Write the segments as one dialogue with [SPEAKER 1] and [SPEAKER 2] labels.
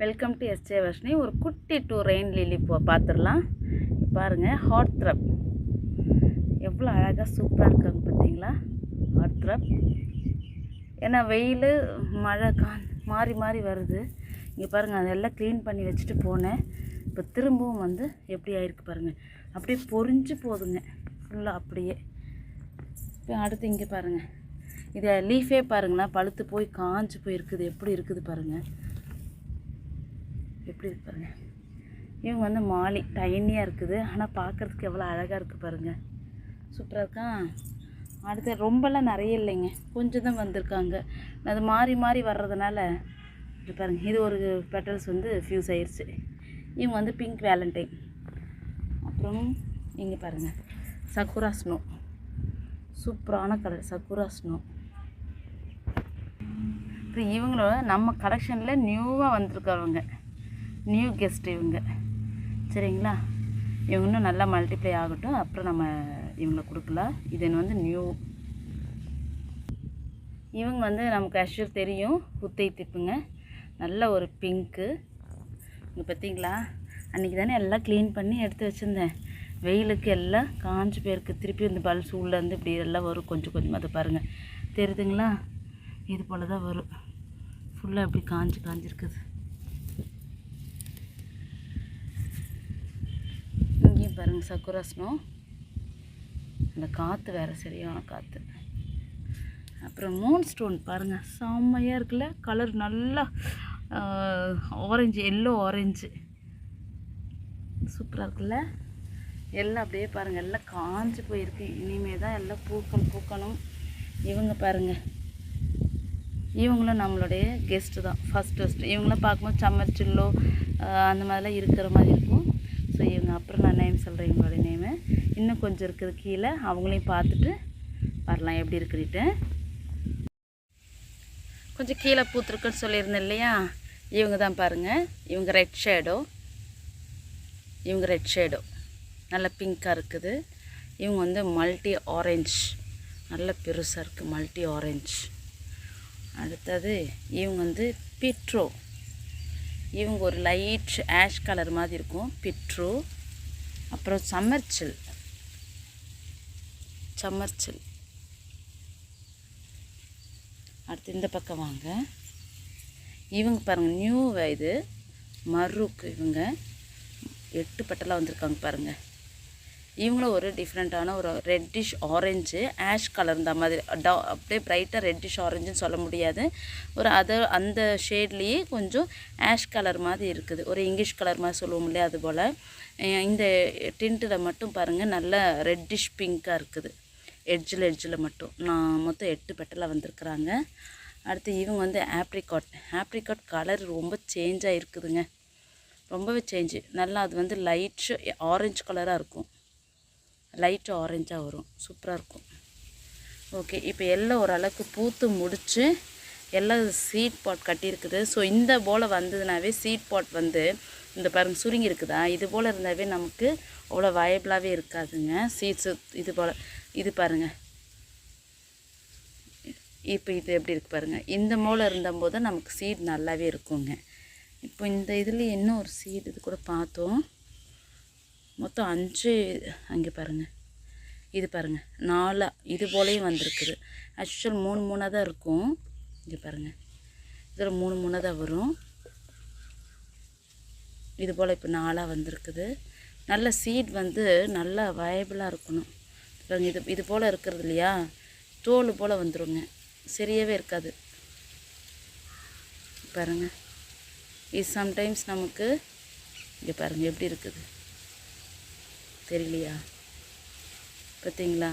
[SPEAKER 1] Welcome to SJ Varshini ஒரு குட்டி two rain lily போ பார்த்துடலாம். பாருங்கள் ஹாட் த்ரப் எவ்வளோ அழகாக சூப்பராக இருக்காங்க பார்த்தீங்களா? ஹாட் த்ரப் ஏன்னா வெயில் மழை கா மாறி மாறி வருது. இங்கே பாருங்கள் அதெல்லாம் க்ளீன் பண்ணி வச்சுட்டு போனேன். இப்போ திரும்பவும் வந்து எப்படி ஆயிருக்கு பாருங்கள் அப்படியே பொரிஞ்சு போதுங்க. ஃபுல்லாக அப்படியே. இப்போ அடுத்து இங்கே பாருங்கள் இதை லீஃபே பாருங்களேன் பழுத்து போய் காஞ்சு போய் இருக்குது எப்படி இருக்குது பாருங்கள் எப்படி இருக்கு பாருங்க. இவங்க வந்து மாலி டைனியாக இருக்குது. ஆனால் பார்க்குறதுக்கு எவ்வளோ அழகாக இருக்குது பாருங்கள் சூப்பராக இருக்கா? அடுத்து ரொம்பலாம் நிறைய இல்லைங்க. கொஞ்சம் தான் வந்திருக்காங்க. அது மாறி மாறி வர்றதுனால இது பாருங்கள் இது ஒரு பெட்டல்ஸ் வந்து ஃபியூஸ் ஆயிடுச்சு இவங்க வந்து பிங்க் வேலண்டைன் அப்புறம் இங்கே பாருங்கள் சக்குரா ஸ்னோ சூப்பரான கலர் சக்குரா ஸ்னோ அப்புறம் இவங்களோட நம்ம கலெக்ஷனில் நியூவாக வந்திருக்கிறவங்க நியூ கெஸ்ட் இவங்க. சரிங்களா? இவங்க இன்னும் நல்லா மல்டிப்ளை ஆகட்டும். அப்புறம் நம்ம இவங்களை கொடுக்கலாம். இது வந்து நியூ இவங்க வந்து நமக்கு அஷ்யூர் தெரியும். குத்தை திப்புங்க நல்ல ஒரு பிங்க்கு இங்கே பார்த்தீங்களா? அன்றைக்கி தானே எல்லாம் க்ளீன் பண்ணி எடுத்து வச்சுருந்தேன். வெயிலுக்கு எல்லாம் காஞ்சு போயிருக்கு. திருப்பி இந்த பல்ஸ் உள்ளேருந்து இப்படி எல்லாம் வரும். கொஞ்சம் கொஞ்சமாக அதை பாருங்கள் தெரியுதுங்களா? இது போல் தான் வரும் ஃபுல்லாக இப்படி காஞ்சு காஞ்சிருக்குது. பாருங்க சக்குரா ஸ்னோ அந்த காற்று வேறு சரியான காற்று அப்புறம் மூன் ஸ்டோன் பாருங்கள் செம்மையாக இருக்குல்ல? கலர் நல்லா ஆரஞ்சு எல்லோ ஆரஞ்சு சூப்பராக இருக்குல்ல? எல்லாம் அப்படியே பாருங்கள் எல்லாம் காஞ்சு போயிருக்கு. இனிமே தான் எல்லாம் பூக்கள் பூக்கணும் இவங்க பாருங்கள் இவங்களும் நம்மளுடைய கெஸ்ட்டு தான். ஃபஸ்ட் ஃபஸ்ட்டு இவங்களாம் பார்க்கும்போது சம்மர் சில்லோ அந்த மாதிரிலாம் இருக்கிற மாதிரி இருக்கும். ஸோ இவங்க அப்புறம் நான் நேம் சொல்கிறேன் இவங்களோட நேமு இன்னும் கொஞ்சம் இருக்குது. கீழே அவங்களையும் பார்த்துட்டு வரலாம். எப்படி இருக்குன்ட்டு கொஞ்சம் கீழே பூத்துருக்குன்னு சொல்லியிருந்தேன் இல்லையா? இவங்க தான் பாருங்கள் இவங்க ரெட் ஷேடோ இவங்க ரெட் ஷேடோ நல்ல பிங்க்காக இருக்குது. இவங்க வந்து மல்டி ஆரஞ்ச் நல்ல பெருசாக இருக்குது மல்டி ஆரஞ்ச் அடுத்தது இவங்க வந்து பிட்ரோ இவங்க ஒரு லைட் ஆஷ் கலர் மாதிரி இருக்கும். பிட்ரோ அப்புறம் சம்மர்ச்சில் சம்மர்ச்சில் அடுத்து இந்த பக்கம் வாங்க. இவங்க பாருங்கள் நியூ இது. மருக்கு இவங்க. எட்டு பட்டெல்லாம் வந்திருக்காங்க பாருங்கள் இவங்களும் ஒரு டிஃப்ரெண்ட்டான ஒரு ரெட்டிஷ் ஆரஞ்சு ஆஷ் கலர் இந்த மாதிரி டா அப்படியே ப்ரைட்டாக ரெட்டிஷ் ஆரஞ்சுன்னு சொல்ல முடியாது. ஒரு அதை அந்த ஷேட்லேயே கொஞ்சம் ஆஷ் கலர் மாதிரி இருக்குது. ஒரு இங்கிலீஷ் கலர் மாதிரி சொல்லுவோம் இல்லையா அது போல். இந்த டிண்ட்டில் மட்டும் பாருங்கள் நல்ல ரெட்டிஷ் பிங்க்காக இருக்குது. எட்ஜில் எட்ஜில் மட்டும். நான் மொத்தம் எட்டு பெட்டலாக வந்திருக்குறாங்க. அடுத்து இவங்க வந்து ஆப்ரிகாட் ஆப்ரிகாட் கலர் ரொம்ப சேஞ்சாக இருக்குதுங்க ரொம்பவே சேஞ்சு நல்லா அது வந்து லைட் ஆரஞ்சு கலராக இருக்கும். லைட் ஆரஞ்சாக வரும். சூப்பராக இருக்கும். ஓகே இப்போ எல்லாம் ஓரளவுக்கு பூத்து முடித்து எல்லாம் சீட் பாட் கட்டியிருக்குது. ஸோ இந்த போல் வந்ததுனாவே சீட் பாட் வந்து இந்த பாருங்கள் சுருங்கி இருக்குதா இது போல் இருந்தாவே நமக்கு அவ்வளோ வயபிளாகவே இருக்காதுங்க. சீட்ஸு இது போல் இது பாருங்கள் இப்போ இது எப்படி இருக்குது பாருங்கள் இந்த மூளை இருந்தபோது நமக்கு சீட் நல்லாவே இருக்குங்க. இப்போ இந்த இதில் என்ன ஒரு சீட் இது கூட பார்த்தோம். மொத்தம் அஞ்சு அங்கே பாருங்கள் இது பாருங்கள் நாலாக இது போலேயும் வந்திருக்குது. ஆக்சுவல் மூணு மூணாக தான் இருக்கும். இங்கே பாருங்கள் இதில் மூணு மூணாக தான் வரும். இது போல் இப்போ நாலாக வந்திருக்குது. நல்ல சீட் வந்து நல்லா வயபிளாக இருக்கணும். பாருங்கள் இது இது போல் இருக்கிறது இல்லையா? தோல் போல் வந்துருங்க. சரியாகவே இருக்காது. பாருங்கள் இது சம்டைம்ஸ் நமக்கு இங்கே பாருங்கள் எப்படி இருக்குது? தெரியலையா? பார்த்தீங்களா?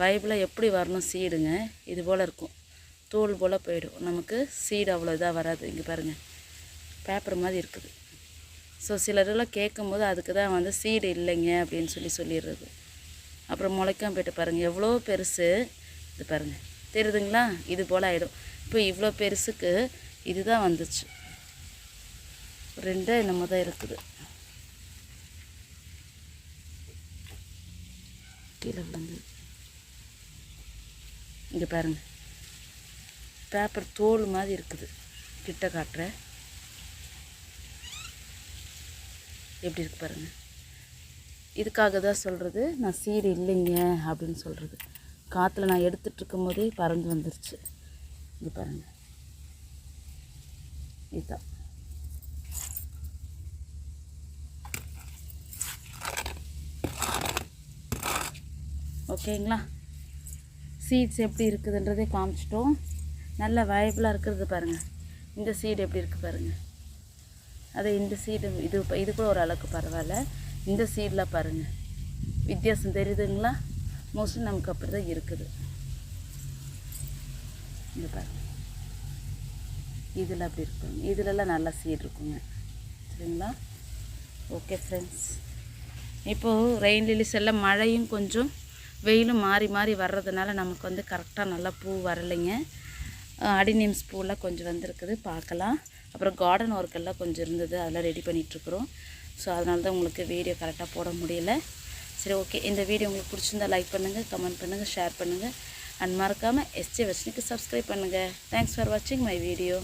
[SPEAKER 1] வைப்பில் எப்படி வரணும் சீடுங்க? இது போல் இருக்கும். தோல் போல் போயிடும். நமக்கு சீடு அவ்வளோ இதாக வராது. இங்கே பாருங்கள் பேப்பர் மாதிரி இருக்குது. ஸோ சிலரெல்லாம் கேட்கும்போது அதுக்கு தான் வந்து சீடு இல்லைங்க அப்படின்னு சொல்லி சொல்லிடுறது. அப்புறம் முளைக்காம போயிட்டு பாருங்கள் எவ்வளோ பெருசு? இது பாருங்கள் தெரியுதுங்களா? இது போல் ஆகிடும் இப்போ இவ்வளோ பெருசுக்கு இதுதான் வந்துச்சு. ரெண்டு என்னமோ தான் இருக்குது. கீழே விழுந்து இங்கே பாருங்கள் பேப்பர் தோல் மாதிரி இருக்குது. கிட்ட காட்டுற. எப்படி இருக்கு பாருங்கள் இதுக்காக தான் சொல்கிறது நான் சீடு இல்லைங்க அப்படின்னு சொல்கிறது காற்றுல நான் எடுத்துகிட்ருக்கும் போதே பறந்து வந்துருச்சு. இது பாருங்கள் இதுதான். ஓகேங்களா? சீட்ஸ் எப்படி இருக்குதுன்றதே காமிச்சிட்டோம். நல்ல வயபிளாக இருக்கிறது பாருங்கள் இந்த சீடு எப்படி இருக்குது பாருங்கள் அது இந்த சீடு இது இது கூட ஓரளவுக்கு பரவாயில்ல. இந்த சீடில் பாருங்கள் வித்தியாசம் தெரியுதுங்களா? மோஸ்ட்லி நமக்கு அப்படி தான் இருக்குது. இந்த பாருங்க. இதில் அப்படி இருக்குங்க. இதுலலாம் நல்லா சீடு இருக்குங்க. சரிங்களா? ஓகே ஃப்ரெண்ட்ஸ் இப்போது ரெயின் லிலிஸ் எல்லாம் மழையும் கொஞ்சம் வெயிலும் மாறி மாறி வர்றதுனால நமக்கு வந்து கரெக்டாக நல்லா பூ வரலைங்க. அடினிம்ஸ் பூலாம் கொஞ்சம் வந்திருக்குது. பார்க்கலாம். அப்புறம் கார்டன் ஒர்க் எல்லாம் கொஞ்சம் இருந்தது. அதெல்லாம் ரெடி பண்ணிகிட்ருக்குறோம் ஸோ அதனால தான் உங்களுக்கு வீடியோ கரெக்டாக போட முடியல. சரி ஓகே இந்த வீடியோ உங்களுக்கு பிடிச்சிருந்தா லைக் பண்ணுங்கள் கமெண்ட் பண்ணுங்கள் ஷேர் பண்ணுங்கள் அண்ட் மறக்காமல் எஸ்ஜே வசனிக்கு சப்ஸ்கிரைப் பண்ணுங்கள் தேங்க்ஸ் ஃபார் வாட்சிங் மை வீடியோ